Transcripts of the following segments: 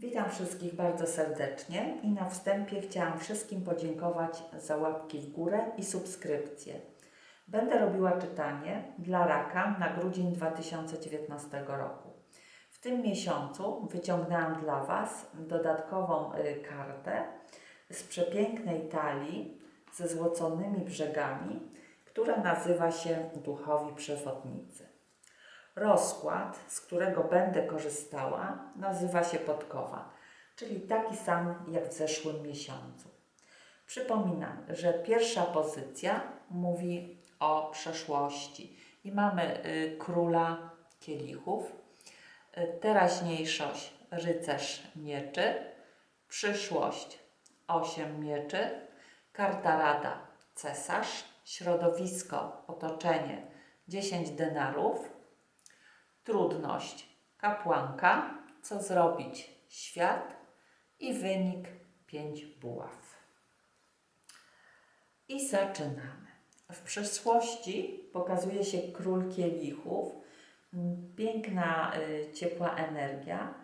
Witam wszystkich bardzo serdecznie i na wstępie chciałam wszystkim podziękować za łapki w górę i subskrypcje. Będę robiła czytanie dla raka na grudzień 2019 roku. W tym miesiącu wyciągnęłam dla Was dodatkową y, kartę z przepięknej talii ze złoconymi brzegami, która nazywa się Duchowi Przewodnicy. Rozkład, z którego będę korzystała, nazywa się podkowa, czyli taki sam jak w zeszłym miesiącu. Przypominam, że pierwsza pozycja mówi o przeszłości i mamy y, króla kielichów, y, teraźniejszość rycerz mieczy, przyszłość osiem mieczy, karta rada cesarz, środowisko, otoczenie 10 denarów, trudność kapłanka, co zrobić świat i wynik 5 buław. I zaczynamy. W przeszłości pokazuje się król kielichów, piękna, y, ciepła energia.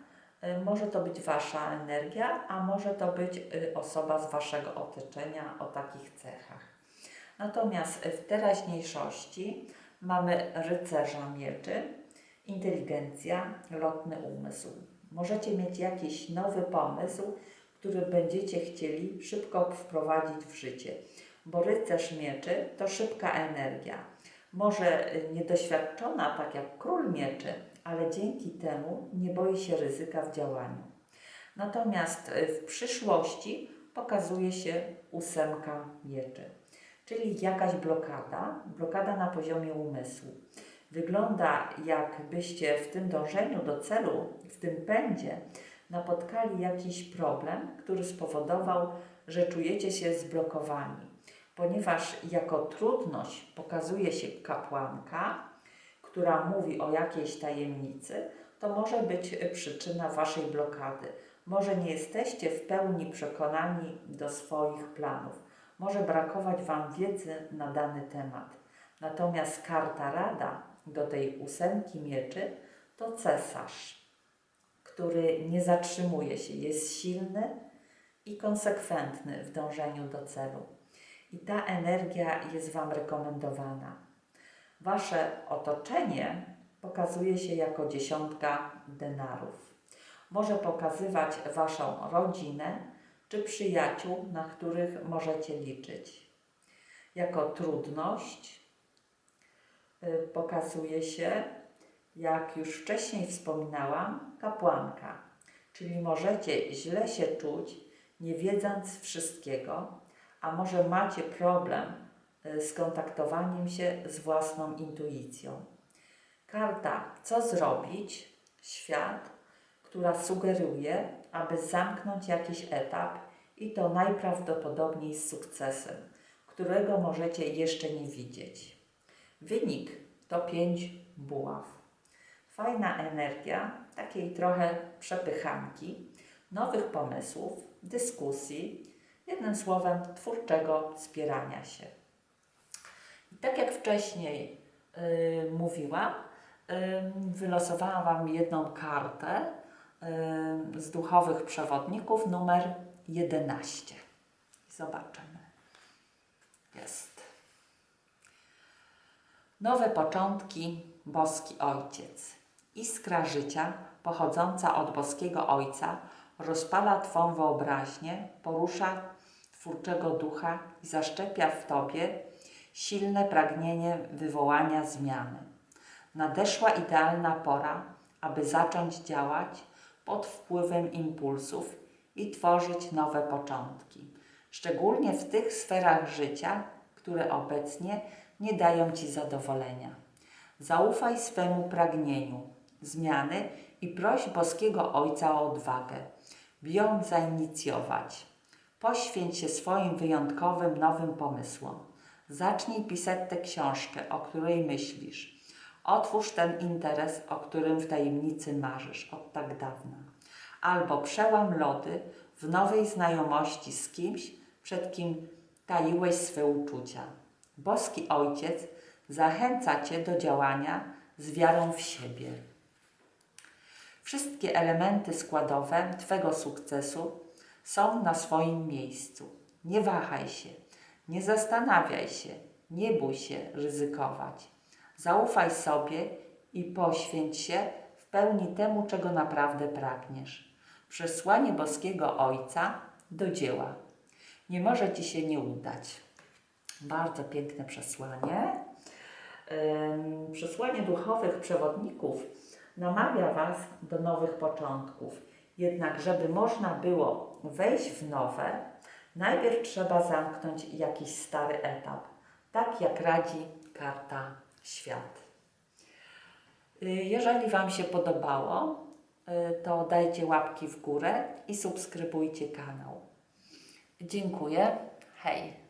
Y, Może to być Wasza energia, a może to być y, osoba z Waszego otoczenia o takich cechach. Natomiast w teraźniejszości mamy rycerza mieczy, inteligencja, lotny umysł. Możecie mieć jakiś nowy pomysł, który będziecie chcieli szybko wprowadzić w życie, bo rycerz mieczy to szybka energia. Może niedoświadczona, tak jak król mieczy, ale dzięki temu nie boi się ryzyka w działaniu. Natomiast y, w przyszłości pokazuje się ósemka mieczy, czyli jakaś blokada, blokada na poziomie umysłu. Wygląda jakbyście w tym dążeniu do celu, w tym pędzie, napotkali jakiś problem, który spowodował, że czujecie się zblokowani. Ponieważ jako trudność pokazuje się kapłanka, która mówi o jakiejś tajemnicy, to może być przyczyna waszej blokady. Może nie jesteście w pełni przekonani do swoich planów. Może brakować wam wiedzy na dany temat. Natomiast karta rada do tej ósemki mieczy to cesarz, który nie zatrzymuje się, jest silny i konsekwentny w dążeniu do celu. I ta energia jest Wam rekomendowana. Wasze otoczenie pokazuje się jako dziesiątka denarów. Może pokazywać Waszą rodzinę czy przyjaciół, na których możecie liczyć. Jako trudność pokazuje się, jak już wcześniej wspominałam, kapłanka. Czyli możecie źle się czuć, nie wiedząc wszystkiego, a może macie problem y, z kontaktowaniem się z własną intuicją. Karta Co zrobić? Świat, która sugeruje, aby zamknąć jakiś etap i to najprawdopodobniej z sukcesem, którego możecie jeszcze nie widzieć. Wynik to 5 buław. Fajna energia, takiej trochę przepychanki, nowych pomysłów, dyskusji, jednym słowem twórczego wspierania się. I tak jak wcześniej y, mówiłam, y, wylosowałam Wam jedną kartę y, z duchowych przewodników, numer 11. I zobaczymy. Jest. Nowe początki, boski Ojciec. Iskra życia pochodząca od boskiego Ojca rozpala Twą wyobraźnię, porusza twórczego ducha i zaszczepia w Tobie silne pragnienie wywołania zmiany. Nadeszła idealna pora, aby zacząć działać pod wpływem impulsów i tworzyć nowe początki, szczególnie w tych sferach życia, które obecnie nie dają Ci zadowolenia. Zaufaj swemu pragnieniu zmiany i proś boskiego Ojca o odwagę, by ją zainicjować. Poświęć się swoim wyjątkowym nowym pomysłom. Zacznij pisać tę książkę, o której myślisz. Otwórz ten interes, o którym w tajemnicy marzysz od tak dawna. Albo przełam lody w nowej znajomości z kimś, przed kim taiłeś swe uczucia. Boski Ojciec zachęca Cię do działania z wiarą w siebie. Wszystkie elementy składowe Twego sukcesu są na swoim miejscu. Nie wahaj się, nie zastanawiaj się, nie bój się ryzykować. Zaufaj sobie i poświęć się w pełni temu, czego naprawdę pragniesz. Przesłanie boskiego Ojca do dzieła. Nie może Ci się nie udać. Bardzo piękne przesłanie. Przesłanie duchowych przewodników namawia Was do nowych początków. Jednak, żeby można było wejść w nowe, najpierw trzeba zamknąć jakiś stary etap. Tak jak radzi karta świat. Y, Jeżeli Wam się podobało, y, to dajcie łapki w górę i subskrybujcie kanał. Dziękuję. Hej!